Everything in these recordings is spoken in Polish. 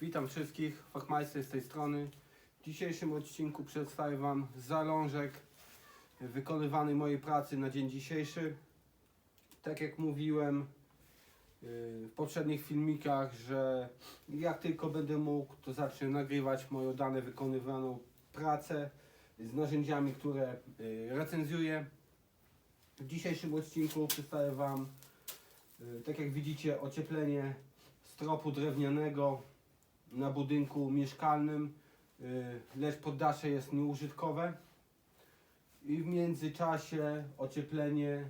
Witam wszystkich, Fachmeister z tej strony. W dzisiejszym odcinku przedstawię Wam zalążek wykonywany mojej pracy na dzień dzisiejszy. Tak jak mówiłem yy, w poprzednich filmikach, że jak tylko będę mógł, to zacznę nagrywać moją dane wykonywaną pracę z narzędziami, które yy, recenzuję. W dzisiejszym odcinku przedstawię Wam, yy, tak jak widzicie, ocieplenie stropu drewnianego na budynku mieszkalnym, y, lecz poddasze jest nieużytkowe. I w międzyczasie ocieplenie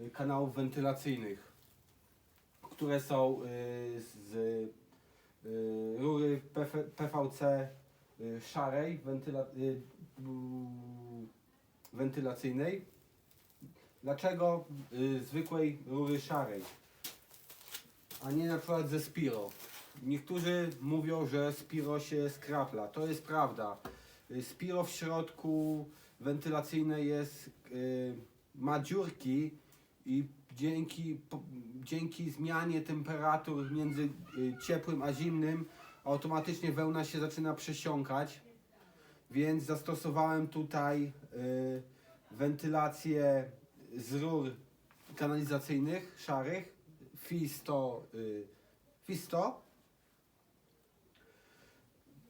y, kanałów wentylacyjnych, które są y, z rury PVC szarej wentyla wentylacyjnej. Dlaczego zwykłej rury szarej, a nie na przykład ze Spiro? Niektórzy mówią, że Spiro się skrapla. To jest prawda. Y, Spiro w środku wentylacyjne jest, y, ma dziurki i dzięki, dzięki zmianie temperatur między y, ciepłym a zimnym automatycznie wełna się zaczyna przesiąkać. Więc zastosowałem tutaj wentylację z rur kanalizacyjnych szarych FI100, y, FI100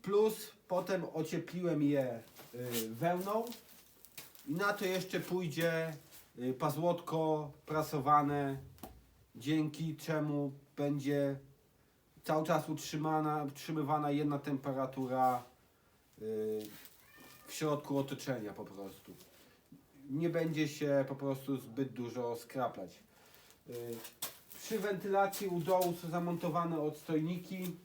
plus potem ociepliłem je y, wełną i na to jeszcze pójdzie y, pazłotko prasowane, dzięki czemu będzie cały czas utrzymana, utrzymywana jedna temperatura y, w środku otoczenia po prostu. Nie będzie się po prostu zbyt dużo skraplać. Przy wentylacji u dołu są zamontowane odstojniki.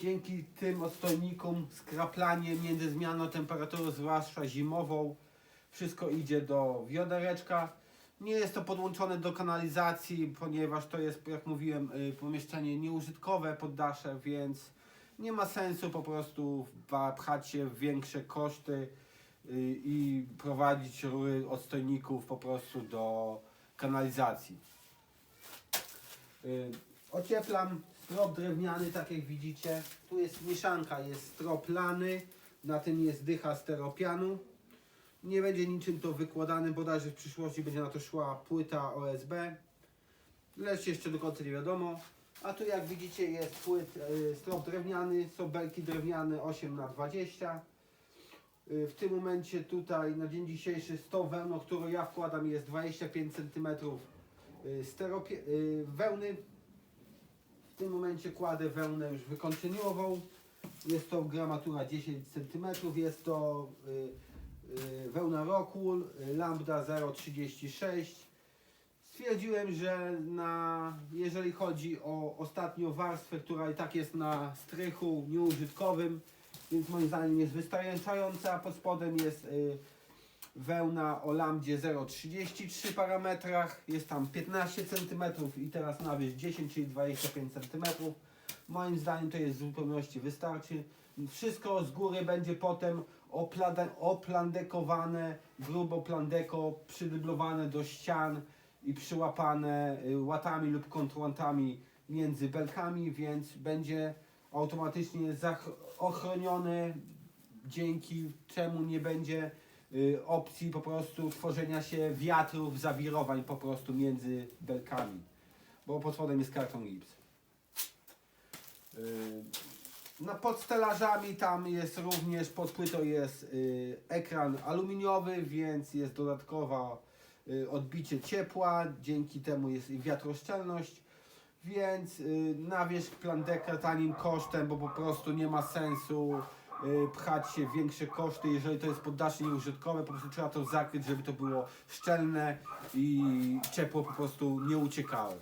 Dzięki tym odstojnikom skraplanie między zmianą temperatury, zwłaszcza zimową, wszystko idzie do wiadereczka. Nie jest to podłączone do kanalizacji, ponieważ to jest, jak mówiłem, y, pomieszczenie nieużytkowe poddasze, więc nie ma sensu po prostu pchać się w większe koszty y, i prowadzić rury odstojników po prostu do kanalizacji. Ocieplam strop drewniany, tak jak widzicie. Tu jest mieszanka, jest strop lany, na tym jest dycha steropianu. Nie będzie niczym to wykładane, bodajże w przyszłości będzie na to szła płyta OSB. Lecz jeszcze do końca nie wiadomo. A tu jak widzicie jest płyt, y, strop drewniany, są belki drewniane 8 na 20 Y, W tym momencie tutaj na dzień dzisiejszy z tą wełną, którą ja wkładam jest 25 cm y, wełny. Tym momencie kładę wełnę już wykończeniową. Jest to gramatura 10 cm. Jest to y, y, wełna Rockwool Lambda 036. Stwierdziłem, że na, jeżeli chodzi o ostatnią warstwę, która i tak jest na strychu nieużytkowym, więc moim zdaniem jest wystarczająca. Pod spodem jest y, wełna o lambdzie 0,33 parametrach. Jest tam 15 cm i teraz nawieść 10, czyli 25 cm. Moim zdaniem to jest w zupełności wystarczy. Wszystko z góry będzie potem oplandekowane, grubo plandeko, przydyblowane do ścian i przyłapane y, łatami lub kontrłantami między belkami, więc będzie automatycznie ochronione, dzięki czemu nie będzie opcji po prostu tworzenia się wiatrów, zawirowań po prostu między belkami, bo pod spodem jest karton gips. Y, na pod stelażami tam jest również, pod płytą jest y, ekran aluminiowy, więc jest dodatkowa y, odbicie ciepła, dzięki temu jest wiatroszczelność, więc y, nawierzch plandeka tanim kosztem, bo po prostu nie ma sensu y, pchać się większe koszty, jeżeli to jest poddasze nieużytkowe, po prostu trzeba to zakryć, żeby to było szczelne i ciepło po prostu nie uciekało. Y,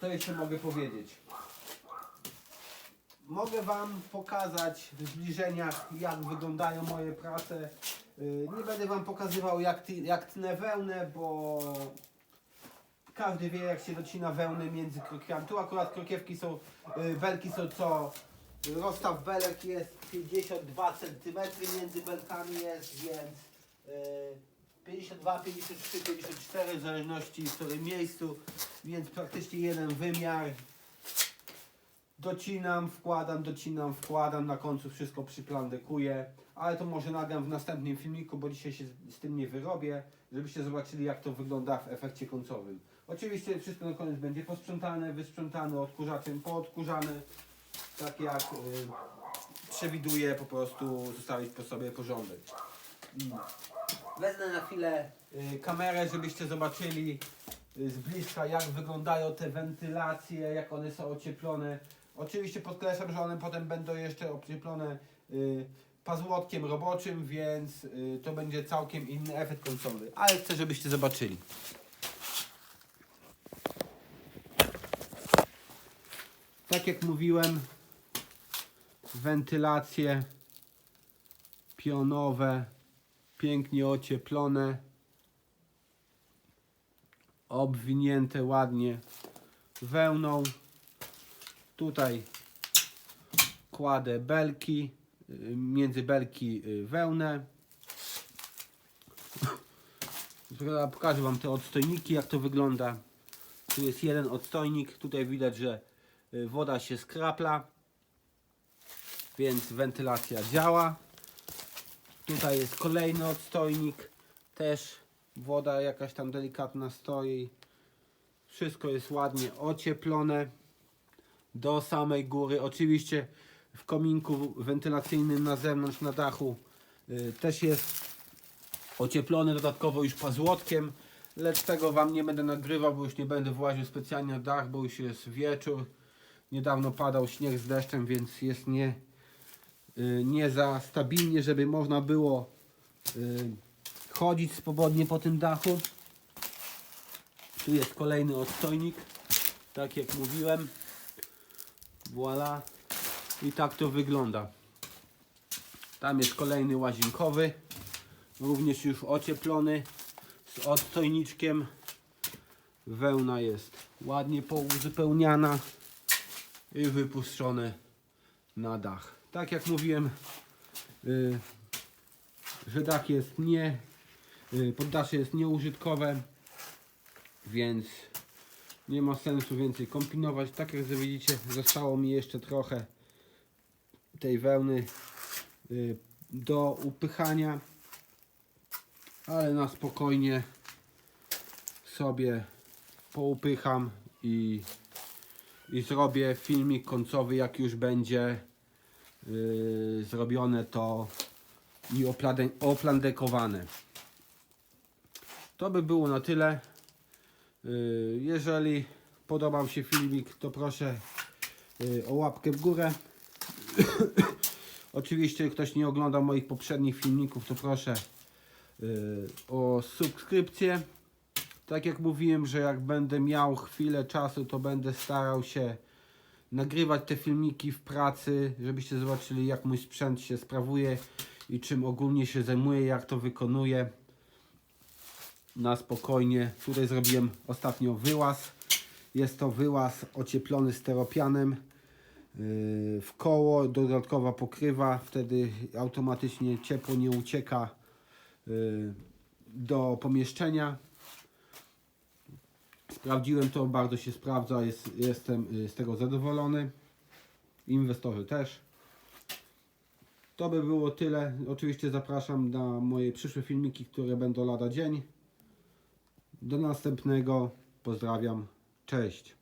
to jeszcze mogę powiedzieć. Mogę Wam pokazać w zbliżeniach, jak wyglądają moje prace. Y, Nie będę Wam pokazywał, jak, ty, jak tnę wełnę, bo każdy wie, jak się docina wełnę między krokiami. Tu akurat krokiewki są, y, belki są co? Rozstaw belek jest 52 cm między belkami jest, więc y, 52, 53, 54 w zależności w którym miejscu, więc praktycznie jeden wymiar docinam, wkładam, docinam, wkładam, na końcu wszystko przyplandekuję, ale to może nagram w następnym filmiku, bo dzisiaj się z, z tym nie wyrobię, żebyście zobaczyli jak to wygląda w efekcie końcowym. Oczywiście wszystko na koniec będzie posprzątane, wysprzątane, odkurzaczem poodkurzane, tak jak y, przewiduję po prostu zostawić po sobie porządek. Mm. Wezmę na chwilę y, kamerę, żebyście zobaczyli y, z bliska jak wyglądają te wentylacje, jak one są ocieplone. Oczywiście podkreślam, że one potem będą jeszcze ocieplone y, pazłotkiem roboczym, więc y, to będzie całkiem inny efekt końcowy. Ale chcę, żebyście zobaczyli. Tak jak mówiłem, wentylacje pionowe, pięknie ocieplone, obwinięte ładnie wełną. Tutaj kładę belki, y, między belki y, wełnę. Pokażę Wam te odstojniki, jak to wygląda. Tu jest jeden odstojnik, tutaj widać, że woda się skrapla, więc wentylacja działa. Tutaj jest kolejny odstojnik, też woda jakaś tam delikatna stoi. Wszystko jest ładnie ocieplone do samej góry. Oczywiście w kominku wentylacyjnym na zewnątrz, na dachu y, też jest ocieplony dodatkowo już pazłotkiem, lecz tego Wam nie będę nagrywał, bo już nie będę właził specjalnie na dach, bo już jest wieczór. Niedawno padał śnieg z deszczem, więc jest nie, y, nie za stabilnie, żeby można było y, chodzić swobodnie po tym dachu. Tu jest kolejny odstojnik, tak jak mówiłem. Voila. I tak to wygląda. Tam jest kolejny łazienkowy, również już ocieplony z odstojniczkiem. Wełna jest ładnie pouzupełniana i wypuszczone na dach. Tak jak mówiłem, y, że dach jest nie, y, poddasze jest nieużytkowe, więc nie ma sensu więcej kombinować. Tak jak widzicie, zostało mi jeszcze trochę tej wełny y, do upychania, ale na spokojnie sobie poupycham i, i zrobię filmik końcowy, jak już będzie y, zrobione to i oplandekowane. To by było na tyle. Y, Jeżeli podobał się filmik, to proszę y, o łapkę w górę. Oczywiście ktoś nie oglądał moich poprzednich filmików, to proszę y, o subskrypcję. Tak jak mówiłem, że jak będę miał chwilę czasu, to będę starał się nagrywać te filmiki w pracy, żebyście zobaczyli jak mój sprzęt się sprawuje i czym ogólnie się zajmuję, jak to wykonuję na spokojnie. Tutaj zrobiłem ostatnio wyłaz. Jest to wyłaz ocieplony steropianem. Yy, W koło dodatkowa pokrywa, wtedy automatycznie ciepło nie ucieka yy, do pomieszczenia. Sprawdziłem to, bardzo się sprawdza, jest, jestem yy, z tego zadowolony. Inwestorzy też. To by było tyle. Oczywiście zapraszam na moje przyszłe filmiki, które będą lada dzień. Do następnego. Pozdrawiam. Cześć.